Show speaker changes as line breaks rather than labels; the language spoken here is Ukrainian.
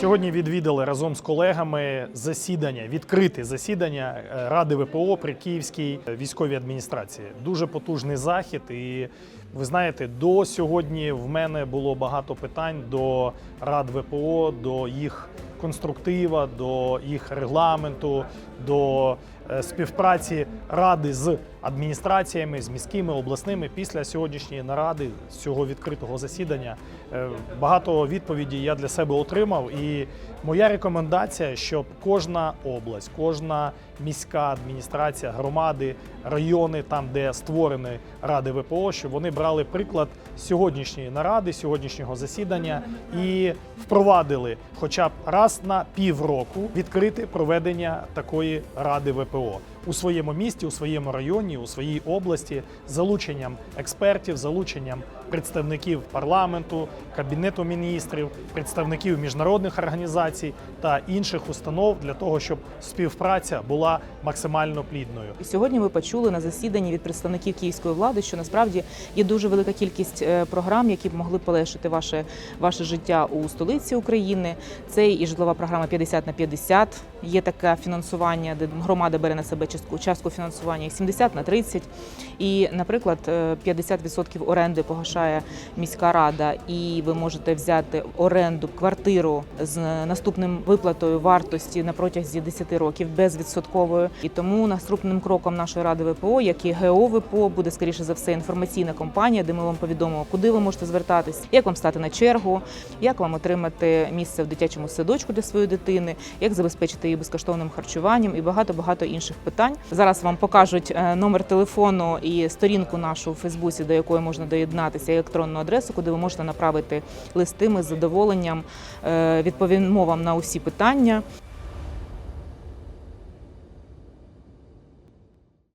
Сьогодні відвідали разом з колегами засідання, відкрите засідання е, Ради ВПО при Київській військовій адміністрації. Дуже потужний захід. І ви знаєте, до сьогодні в мене було багато питань до Рад ВПО, до їх конструктива, до їх регламенту, до е, співпраці ради з адміністраціями, з міськими, обласними після сьогоднішньої наради, цього відкритого засідання. е, Багато відповідей я для себе отримав. І моя рекомендація, щоб кожна область, кожна міська адміністрація, громади, райони, там, де створені ради ВПО, щоб вони брали приклад сьогоднішньої наради, сьогоднішнього засідання і впровадили хоча б раз на півроку відкрити проведення такої ради ВПО у своєму місті, у своєму районі, у своїй області залученням експертів, залученням представників парламенту, кабінету міністрів, представників міжнародних організацій та інших установ для того, щоб співпраця була максимально плідною.
І Сьогодні ми почули на засіданні від представників київської влади, що насправді є дуже велика кількість е, програм, які б могли полегшити ваше, ваше життя у столиці України. Це і житлова програма 50 на 50. Є таке фінансування, де громада бере на себе частку, частку фінансування і 70 на 30. І, наприклад, е, 50% оренди погашає міська рада, і ви можете взяти оренду квартиру з наступним виплатою вартості на протязі 10 років безвідсотковою. І тому наступним кроком нашої ради ВПО, як і ГО ВПО, буде скоріше за все інформаційна кампанія, де ми вам повідомимо, куди ви можете звертатись, як вам стати на чергу, як вам отримати місце в дитячому садочку для своєї дитини, як забезпечити її безкоштовним харчуванням і багато багато інших питань. Зараз вам покажуть е, номер телефону і сторінку нашу в Фейсбуці, до якої можна доєднатися, електронну адресу, куди ви можете направити листи. Ми з задоволенням е, відповімо вам на усі питання.